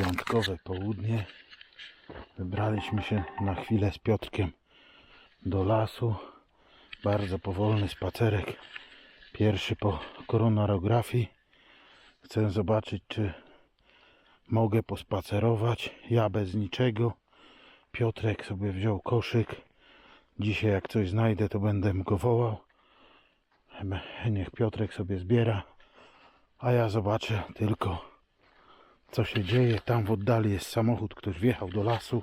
Piątkowe południe. Wybraliśmy się na chwilę z Piotrkiem do lasu. Bardzo powolny spacerek. Pierwszy po koronarografii. Chcę zobaczyć, czy mogę pospacerować. Ja bez niczego. Piotrek sobie wziął koszyk. Dzisiaj jak coś znajdę, to będę go wołał. Niech Piotrek sobie zbiera. A ja zobaczę tylko, co się dzieje. Tam w oddali jest samochód, ktoś wjechał do lasu.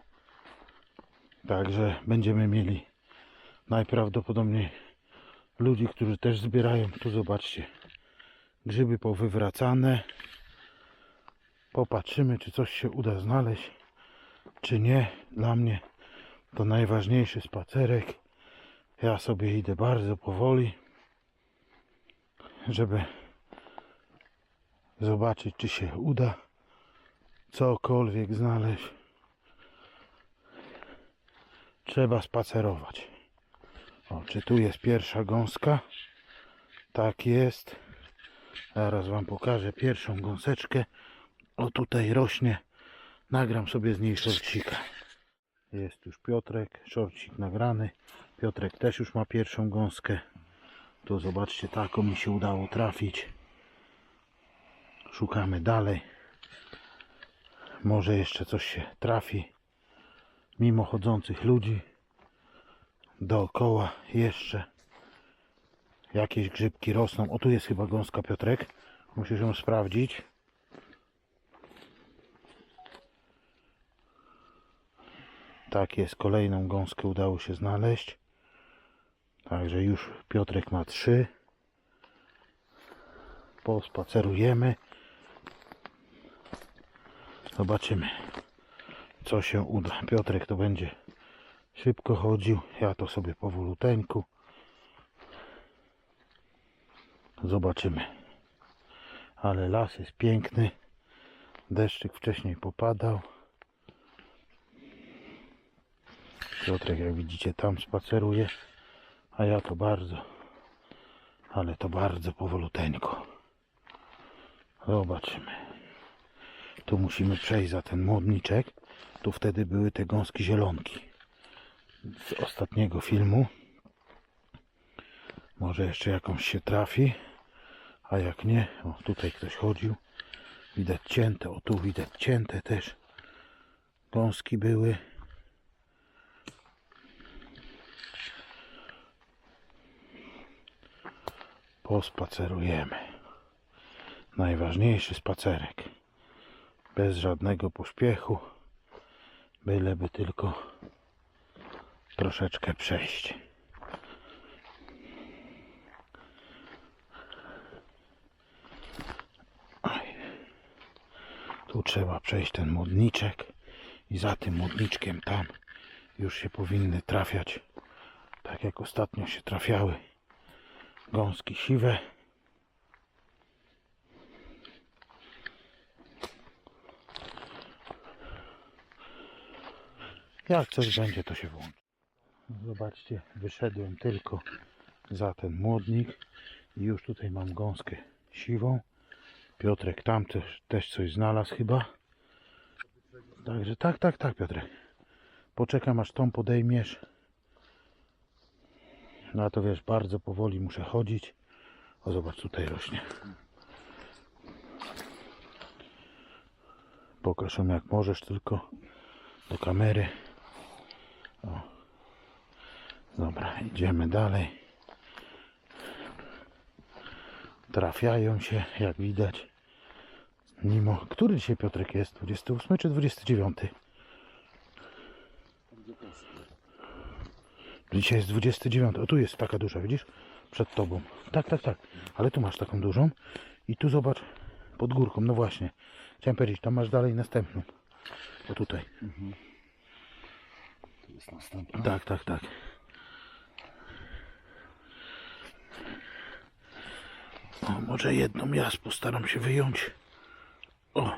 Także będziemy mieli najprawdopodobniej ludzi, którzy też zbierają. Tu zobaczcie, grzyby powywracane. Popatrzymy, czy coś się uda znaleźć, czy nie. Dla mnie to najważniejszy spacerek. Ja sobie idę bardzo powoli, żeby zobaczyć, czy się uda cokolwiek znaleźć. Trzeba spacerować. O, czy tu jest pierwsza gąska? Tak jest. Zaraz Wam pokażę pierwszą gąseczkę. O, tutaj rośnie. Nagram sobie z niej szorcika. Jest już Piotrek, szorcik nagrany. Piotrek też już ma pierwszą gąskę. Tu zobaczcie, taką mi się udało trafić. Szukamy dalej. Może jeszcze coś się trafi. Mimo chodzących ludzi. Dookoła jeszcze jakieś grzybki rosną. O tu jest chyba gąska Piotrek. Musisz ją sprawdzić. Tak jest, kolejną gąskę udało się znaleźć. Także już Piotrek ma trzy. Pospacerujemy. Zobaczymy, co się uda. Piotrek to będzie szybko chodził. Ja to sobie powoluteńku. Zobaczymy. Ale las jest piękny. Deszczyk wcześniej popadał. Piotrek, jak widzicie, tam spaceruje. A ja to bardzo, ale to bardzo powoluteńko. Zobaczymy. Tu musimy przejść za ten młodniczek. Tu wtedy były te gąski zielonki. Z ostatniego filmu. Może jeszcze jakąś się trafi. A jak nie, o tutaj ktoś chodził. Widać cięte, o tu widać cięte też. Gąski były. Pospacerujemy. Najważniejszy spacerek. Bez żadnego pośpiechu. Byleby tylko troszeczkę przejść. Tu trzeba przejść ten modniczek i za tym modniczkiem tam już się powinny trafiać tak jak ostatnio się trafiały gąski siwe. Jak coś będzie, to się włączy. Zobaczcie, wyszedłem tylko za ten młodnik i już tutaj mam gąskę siwą. Piotrek tam też, też coś znalazł chyba. Także tak, tak, tak Piotrek. Poczekam aż tą podejmiesz. No to wiesz, bardzo powoli muszę chodzić. O zobacz, tutaj rośnie. Pokaż ją jak możesz tylko do kamery. O. Dobra, idziemy dalej. Trafiają się, jak widać. Mimo, który dzisiaj Piotrek jest? 28 czy 29? Dzisiaj jest 29. O tu jest taka duża, widzisz? Przed tobą. Tak, tak, tak. Ale tu masz taką dużą. I tu zobacz pod górką. No właśnie. Chciałem powiedzieć, tam masz dalej następną. O tutaj. To jest następna. Tak, tak, tak. O, może jedną ja postaram się wyjąć. O,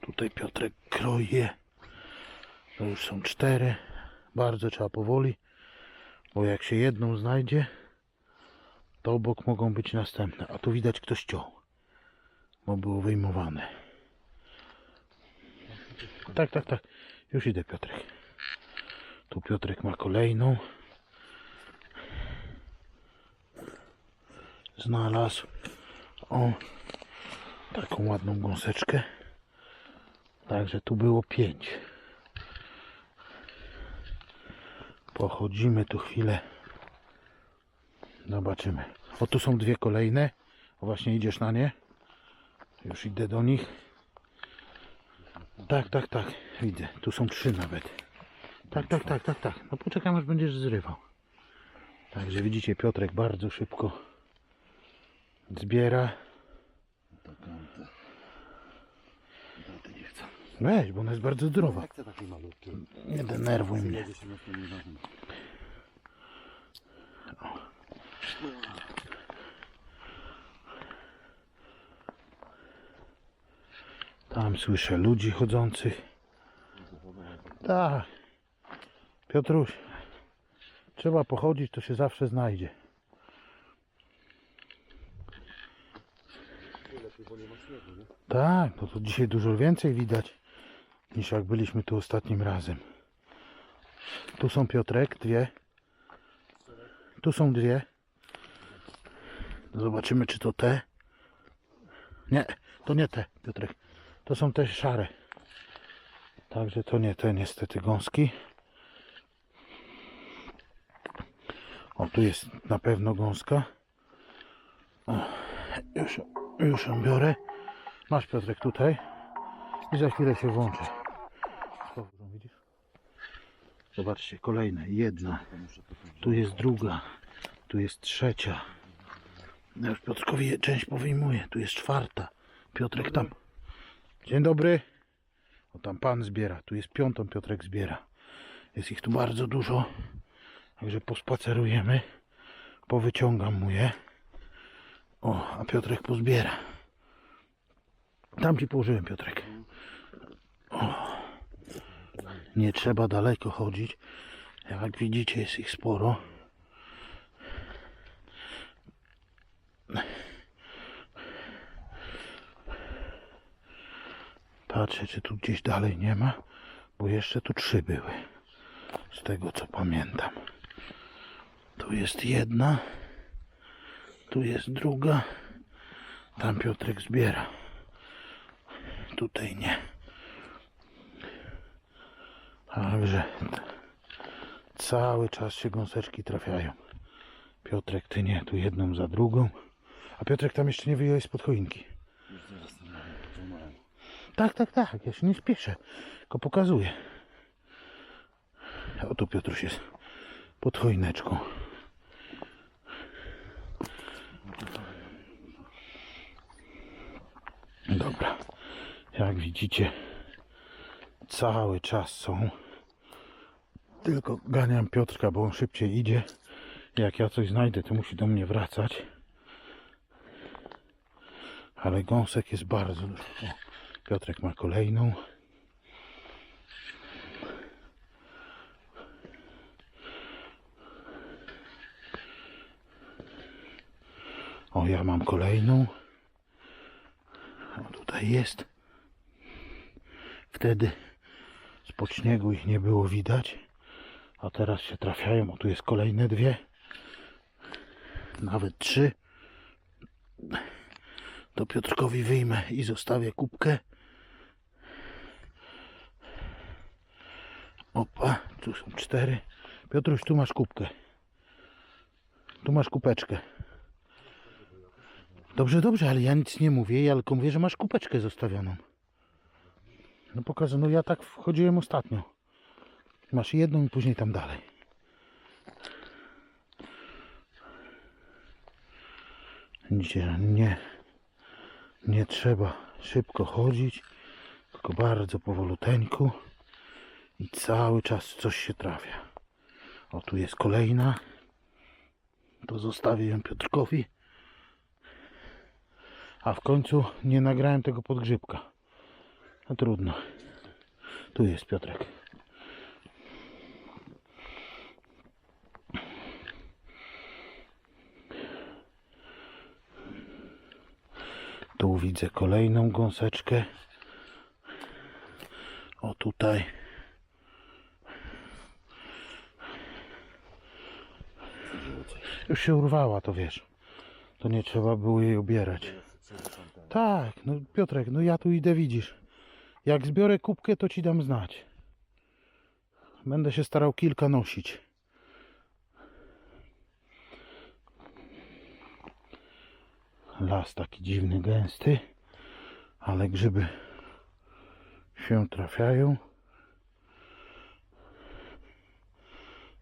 tutaj Piotrek kroje. To już są cztery. Bardzo trzeba powoli, bo jak się jedną znajdzie, to obok mogą być następne. A tu widać ktoś ciął, bo było wyjmowane. Tak, tak, tak. Już idę Piotrek. Tu Piotrek ma kolejną. Znalazł. O, taką ładną gąseczkę. Także tu było pięć. Pochodzimy tu chwilę. Zobaczymy. O, tu są dwie kolejne. O, właśnie idziesz na nie. Już idę do nich. Tak, tak, tak. Widzę. Tu są trzy nawet. Tak, tak, tak, tak, tak. No poczekam aż będziesz zrywał. Także widzicie, Piotrek bardzo szybko zbiera. nie chcę. Weź, bo ona jest bardzo zdrowa. Chcę takiej malutkiej. Nie denerwuj mnie. Razem. Tam słyszę ludzi chodzących. Tak. Piotruś, trzeba pochodzić, to się zawsze znajdzie. Tak, no to dzisiaj dużo więcej widać niż jak byliśmy tu ostatnim razem. Tu są Piotrek, dwie. Tu są dwie. Zobaczymy czy to te. Nie, to nie te, Piotrek. To są te szare. Także to nie te niestety gąski. O, tu jest na pewno gąska. O, już, już ją biorę. Masz Piotrek tutaj i za chwilę się włączę. Widzisz? Zobaczcie, kolejne, jedna, tu jest druga, tu jest trzecia. Ja już Piotrkowi część powyjmuję, tu jest czwarta. Piotrek tam. Dzień dobry. O tam pan zbiera, tu jest piątą Piotrek zbiera. Jest ich tu bardzo dużo, także pospacerujemy, powyciągam mu je. O, a Piotrek pozbiera. Tam ci położyłem, Piotrek. O. Nie trzeba daleko chodzić. Jak widzicie, jest ich sporo. Patrzę, czy tu gdzieś dalej nie ma, bo jeszcze tu trzy były. Z tego co pamiętam. Tu jest jedna, tu jest druga. Tam Piotrek zbiera. Tutaj nie. Także cały czas się gąseczki trafiają. Piotrek, ty nie, tu jedną za drugą. A Piotrek tam jeszcze nie wyjąłeś spod choinki. Tak, tak, tak, ja się nie spieszę, tylko pokazuję. O tu Piotruś jest pod choineczką. Dobra, jak widzicie, cały czas są. Tylko ganiam Piotrka, bo on szybciej idzie. Jak ja coś znajdę, to musi do mnie wracać. Ale gąsek jest bardzo. O, Piotrek ma kolejną. O, ja mam kolejną. Jest. Wtedy spod śniegu ich nie było widać. A teraz się trafiają. O, tu jest kolejne dwie. Nawet trzy. To Piotrkowi wyjmę i zostawię kubkę. Opa, tu są cztery. Piotruś, tu masz kubkę. Tu masz kupeczkę. Dobrze, dobrze, ale ja nic nie mówię. Ja tylko mówię, że masz kupeczkę zostawioną. No pokażę, no ja tak wchodziłem ostatnio. Masz jedną i później tam dalej. Widzicie, nie, nie trzeba szybko chodzić, tylko bardzo powoluteńku i cały czas coś się trafia. O, tu jest kolejna. To zostawię ją Piotrkowi. A w końcu nie nagrałem tego podgrzybka. No trudno. Tu jest Piotrek. Tu widzę kolejną gąseczkę. O tutaj. Już się urwała, to wiesz. To nie trzeba było jej ubierać. Tak, no Piotrek, no ja tu idę, widzisz. Jak zbiorę kubkę, to ci dam znać. Będę się starał kilka nosić. Las taki dziwny, gęsty, ale grzyby się trafiają.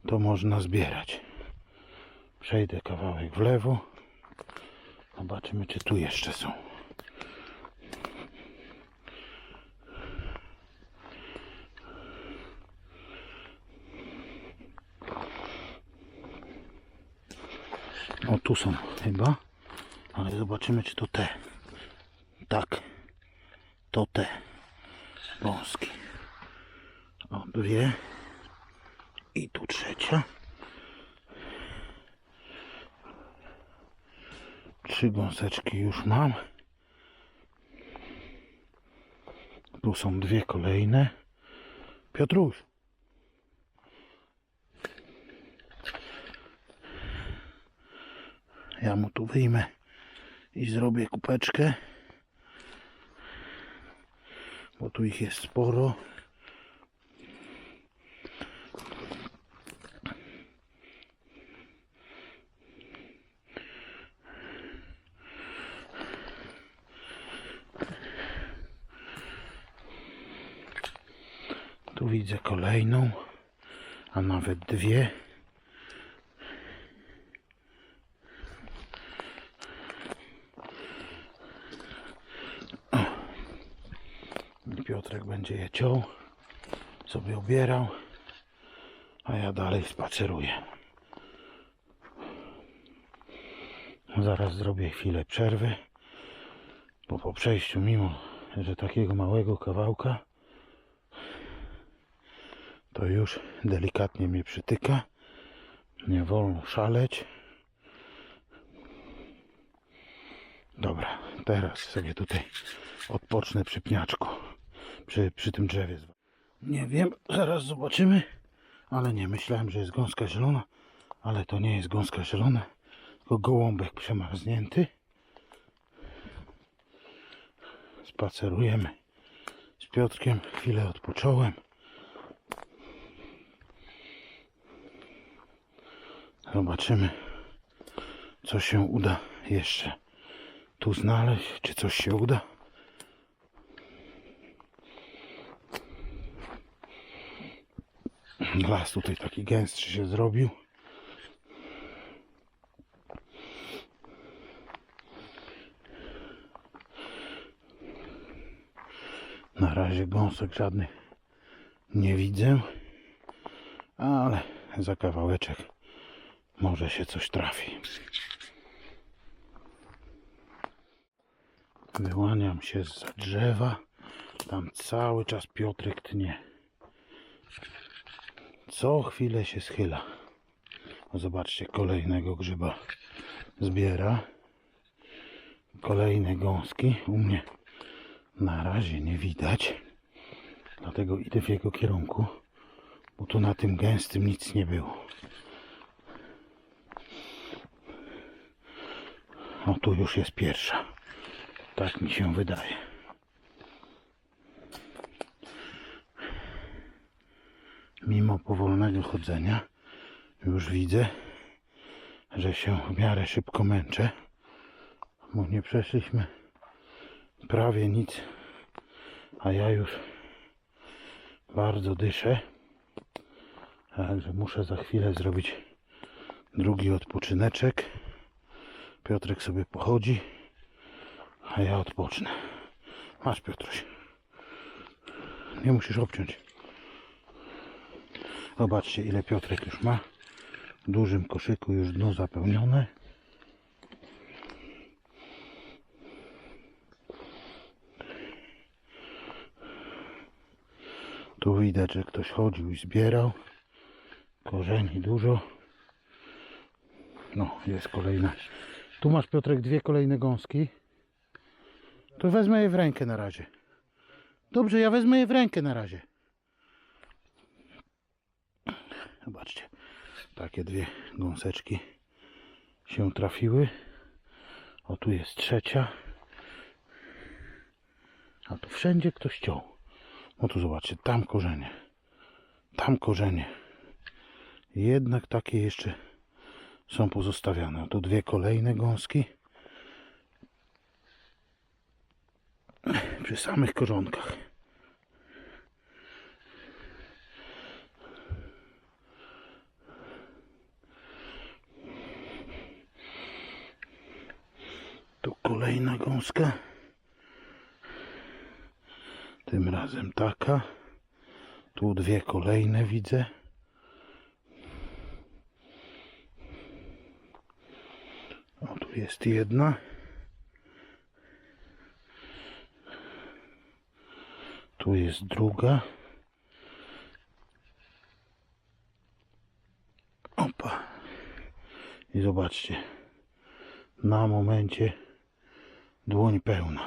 To można zbierać. Przejdę kawałek w lewo. Zobaczymy, czy tu jeszcze są. O, tu są chyba. Ale zobaczymy, czy to te. Tak. To te. Wąski. O, dwie. I tu trzecia. Trzy gąseczki już mam. Tu są dwie kolejne. Piotruś. Ja mu tu wyjmę i zrobię kupeczkę. Bo tu ich jest sporo. Tu widzę kolejną, a nawet dwie. Piotrek będzie je ciął, sobie ubierał, a ja dalej spaceruję. Zaraz zrobię chwilę przerwy, bo po przejściu, mimo że takiego małego kawałka, już delikatnie mnie przytyka. Nie wolno szaleć. Dobra, teraz sobie tutaj odpocznę przy pniaczku. Przy, przy tym drzewie. Nie wiem, zaraz zobaczymy. Ale nie, myślałem, że jest gąska zielona. Ale to nie jest gąska zielona, tylko gołąbek przemarznięty. Spacerujemy z Piotrkiem. Chwilę odpocząłem. Zobaczymy, co się uda jeszcze tu znaleźć, czy coś się uda. Las tutaj taki gęstszy się zrobił. Na razie gąsek żadnych nie widzę, ale za kawałeczek może się coś trafi. Wyłaniam się z drzewa. Tam cały czas Piotrek tnie. Co chwilę się schyla. Zobaczcie, kolejnego grzyba zbiera. Kolejne gąski. U mnie na razie nie widać. Dlatego idę w jego kierunku. Bo tu na tym gęstym nic nie było. O, tu już jest pierwsza. Tak mi się wydaje. Mimo powolnego chodzenia, już widzę, że się w miarę szybko męczę, bo nie przeszliśmy prawie nic, a ja już bardzo dyszę. Także muszę za chwilę zrobić drugi odpoczyneczek. Piotrek sobie pochodzi, a ja odpocznę. Masz Piotruś. Nie musisz obciąć. Zobaczcie ile Piotrek już ma. W dużym koszyku już dno zapełnione. Tu widać, że ktoś chodził i zbierał. Korzeni dużo. No, jest kolejna. Tu masz Piotrek dwie kolejne gąski. To wezmę je w rękę na razie. Dobrze, ja wezmę je w rękę na razie. Zobaczcie, takie dwie gąseczki się trafiły. O, tu jest trzecia. A tu wszędzie ktoś ciął. No tu zobaczcie, tam korzenie. Tam korzenie. Jednak takie jeszcze są pozostawiane. Tu dwie kolejne gąski. Przy samych korzonkach. Tu kolejna gąska. Tym razem taka. Tu dwie kolejne widzę. O, tu jest jedna. Tu jest druga. Opa. I zobaczcie. Na momencie dłoń pełna.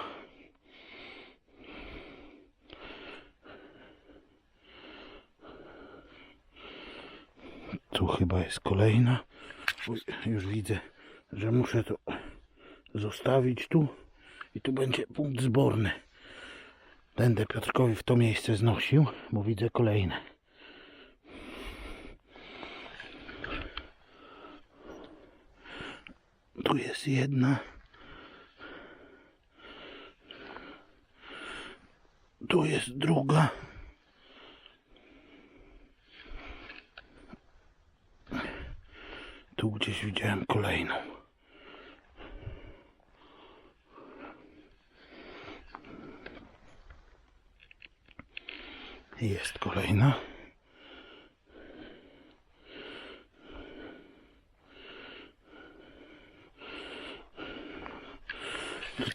Tu chyba jest kolejna. Już widzę, że muszę to zostawić tu i tu będzie punkt zborny. Będę Piotrkowi w to miejsce znosił, bo widzę kolejne. Tu jest jedna. Tu jest druga. Tu gdzieś widziałem kolejną. Jest kolejna.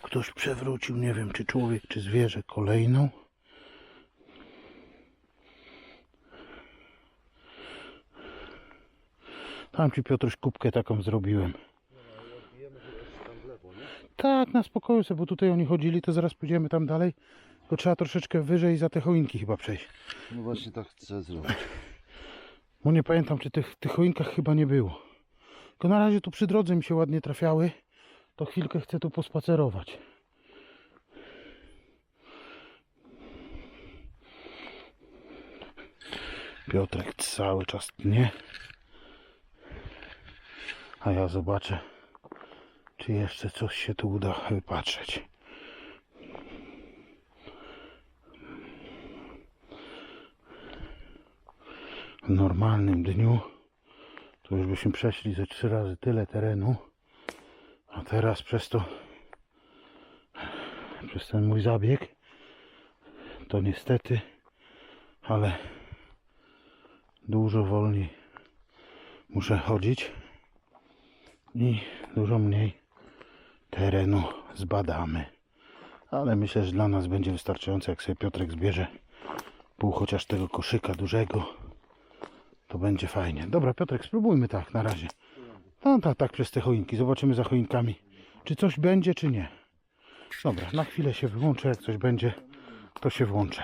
Ktoś przewrócił, nie wiem czy człowiek, czy zwierzę, kolejną. Tam ci Piotruś kubkę taką zrobiłem. Tak, na spokoju sobie, bo tutaj oni chodzili, to zaraz pójdziemy tam dalej. Tylko trzeba troszeczkę wyżej za te choinki chyba przejść. No właśnie tak chcę zrobić. Bo nie pamiętam, czy tych, tych choinkach chyba nie było. Tylko na razie tu przy drodze mi się ładnie trafiały. To chwilkę chcę tu pospacerować. Piotrek cały czas tnie. A ja zobaczę, czy jeszcze coś się tu uda wypatrzeć. W normalnym dniu to już byśmy przeszli ze trzy razy tyle terenu a teraz przez to przez ten mój zabieg to niestety ale dużo wolniej muszę chodzić i dużo mniej terenu zbadamy. Ale myślę, że dla nas będzie wystarczające jak sobie Piotrek zbierze pół chociaż tego koszyka dużego to będzie fajnie. Dobra, Piotrek, spróbujmy tak na razie. No tak, tak, przez te choinki. Zobaczymy za choinkami, czy coś będzie, czy nie. Dobra, na chwilę się wyłączę. Jak coś będzie, to się włączę.